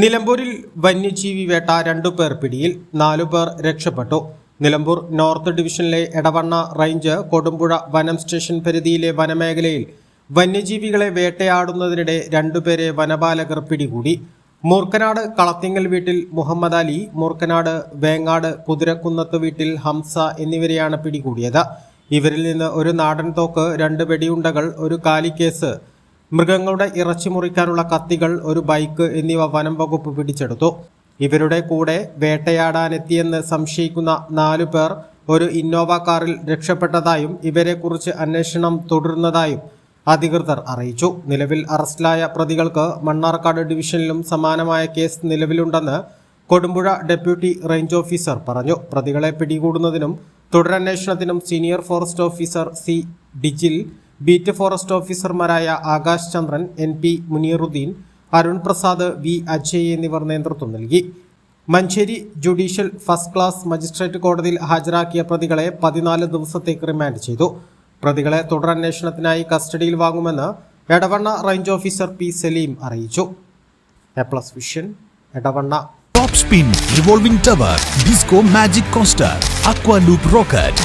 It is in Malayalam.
നിലമ്പൂരിൽ വന്യജീവി വേട്ട രണ്ടു പേർ പിടിയിൽ നാലു പേർ രക്ഷപ്പെട്ടു. നിലമ്പൂർ നോർത്ത് ഡിവിഷനിലെ എടവണ്ണ റേഞ്ച് കൊടുമ്പുഴ വനം സ്റ്റേഷൻ പരിധിയിലെ വനമേഖലയിൽ വന്യജീവികളെ വേട്ടയാടുന്നതിനിടെ രണ്ടുപേരെ വനപാലകർ പിടികൂടി. മൂർക്കനാട് കളത്തിങ്ങൽ വീട്ടിൽ മുഹമ്മദ് അലി മൂർക്കനാട് വേങ്ങാട് കുതിരക്കുന്നത്ത് വീട്ടിൽ ഹംസ എന്നിവരെയാണ് പിടികൂടിയത്. ഇവരിൽ നിന്ന് ഒരു നാടൻ തോക്ക് രണ്ട് വെടിയുണ്ടകൾ ഒരു കാലിക്കേസ് മൃഗങ്ങളുടെ ഇറച്ചി മുറിക്കാനുള്ള കത്തികൾ ഒരു ബൈക്ക് എന്നിവ വനം വകുപ്പ് പിടിച്ചെടുത്തു. ഇവരുടെ കൂടെ വേട്ടയാടാനെത്തിയെന്ന് സംശയിക്കുന്ന നാലു പേർ ഒരു ഇന്നോവ കാറിൽ രക്ഷപ്പെട്ടതായും ഇവരെക്കുറിച്ച് അന്വേഷണം തുടരുന്നതായും അധികൃതർ അറിയിച്ചു. നിലവിൽ അറസ്റ്റിലായ പ്രതികൾക്ക് മണ്ണാർക്കാട് ഡിവിഷനിലും സമാനമായ കേസ് നിലവിലുണ്ടെന്ന് കൊടുമ്പുഴ ഡെപ്യൂട്ടി റേഞ്ച് ഓഫീസർ പറഞ്ഞു. പ്രതികളെ പിടികൂടുന്നതിനും തുടരന്വേഷണത്തിനും senior forest officer C Dijil beat forest ഓഫീസർമാരായ Akash Chandran N P Muneeruddin Arun Prasad V Ajay എന്നിവർ നേതൃത്വം നൽകി. Manjeri judicial first class magistrate കോടതിയിൽ ഹാജരാക്കിയ പ്രതികളെ പതിനാല് ദിവസത്തേക്ക് റിമാൻഡ് ചെയ്തു. പ്രതികളെ തുടരന്വേഷണത്തിനായി കസ്റ്റഡിയിൽ വാങ്ങുമെന്ന് Edavanna range officer P Saleem അറിയിച്ചു. A plus vision Edavanna. Top spin revolving tower disco magic coaster aqua loop rocket